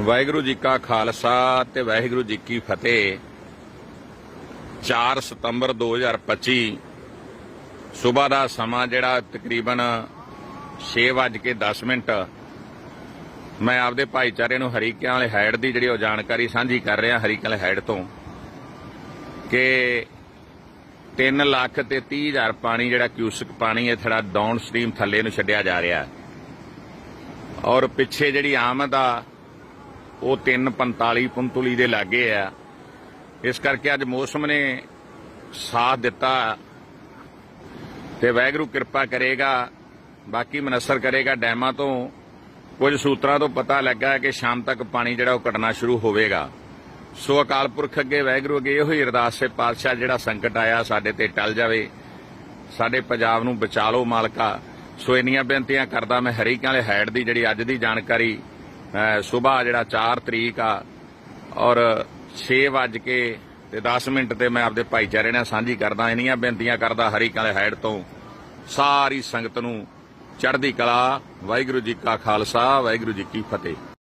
ਵਾਹਿਗੁਰੂ ਜੀ ਕਾ ਖਾਲਸਾ ਤੇ ਵਾਹਿਗੁਰੂ ਜੀ ਕੀ ਫਤਿਹ। 4 ਸਤੰਬਰ 2025 ਸਵੇਰ ਦਾ ਸਮਾਂ ਜਿਹੜਾ ਤਕਰੀਬਨ 6:10 ਮਿੰਟ। ਮੈਂ ਆਪਦੇ ਭਾਈਚਾਰੇ ਨੂੰ ਹਰੀਕਿਆਂ ਵਾਲੇ ਹੈਡ ਦੀ ਜਿਹੜੀ ਉਹ ਜਾਣਕਾਰੀ ਸਾਂਝੀ ਕਰ ਰਿਹਾ, ਹਰੀਕਿਆਂ ਵਾਲੇ ਹੈਡ ਤੋਂ ਕਿ 3 ਲੱਖ ਤੇ 30 ਹਜ਼ਾਰ ਪਾਣੀ ਜਿਹੜਾ ਕਿਊਸਕ ਪਾਣੀ ਹੈ, ਥੋੜਾ ਡਾਊਨ ਸਟ੍ਰੀਮ ਥੱਲੇ ਨੂੰ ਛੱਡਿਆ ਜਾ ਰਿਹਾ। ਔਰ ਪਿੱਛੇ ਜਿਹੜੀ ਆਮਦ ਆ ਉਹ 345 ਪੰਤੁਲੀ ਦੇ ਲਾਗੇ ਆ। ਇਸ ਕਰਕੇ ਅੱਜ ਮੌਸਮ ਨੇ ਸਾਥ ਦਿੱਤਾ ਤੇ ਵਾਹਿਗੁਰੂ ਕਿਰਪਾ ਕਰੇਗਾ, ਬਾਕੀ ਮਨਸਰ ਕਰੇਗਾ ਡੈਮਾਂ ਤੋਂ। ਕੁਝ ਸੂਤਰਾਂ ਤੋਂ ਪਤਾ ਲੱਗਾ ਕਿ ਸ਼ਾਮ ਤੱਕ ਪਾਣੀ ਜਿਹੜਾ ਉਹ ਘਟਣਾ ਸ਼ੁਰੂ ਹੋਵੇਗਾ। ਸੋ ਅਕਾਲ ਪੁਰਖ ਅੱਗੇ ਵਾਹਿਗੁਰੂ ਅੱਗੇ ਇਹੋ ਹੀ ਅਰਦਾਸ ਹੈ ਪਾਤਸ਼ਾਹ ਜਿਹੜਾ ਸੰਕਟ ਆਇਆ ਸਾਡੇ ਤੇ ਟਲ ਜਾਵੇ। ਸਾਡੇ ਪੰਜਾਬ ਨੂੰ ਬਚਾ ਲਓ ਮਾਲਕਾ। ਸੋ ਇੰਨੀਆਂ ਬੇਨਤੀਆਂ ਕਰਦਾ ਮੈਂ ਹਰੀਕਾਂ ਵਾਲੇ ਹੈਡ ਦੀ ਜਿਹੜੀ ਅੱਜ ਦੀ ਜਾਣਕਾਰੀ ਸਵੇਰ ਜਿਹੜਾ 4 ਤਰੀਕ ਆ ਔਰ 6 ਵਜ ਕੇ ਤੇ 10 ਮਿੰਟ ਤੇ ਮੈਂ ਆਪਦੇ ਭਾਈਚਾਰੇ ਨਾਲ ਸਾਂਝੀ ਕਰਦਾ, ਇੰਨੀਆਂ ਬੇਨਤੀਆਂ ਕਰਦਾ ਹਰੀਕਾਂ ਵਾਲੇ ਹੈਡ ਤੋਂ। ਸਾਰੀ ਸੰਗਤ ਨੂੰ ਚੜ੍ਹਦੀ ਕਲਾ, ਵਾਹਿਗੁਰੂ ਜੀ ਕਾ ਖਾਲਸਾ, ਵਾਹਿਗੁਰੂ ਜੀ ਕੀ ਫਤਿਹ।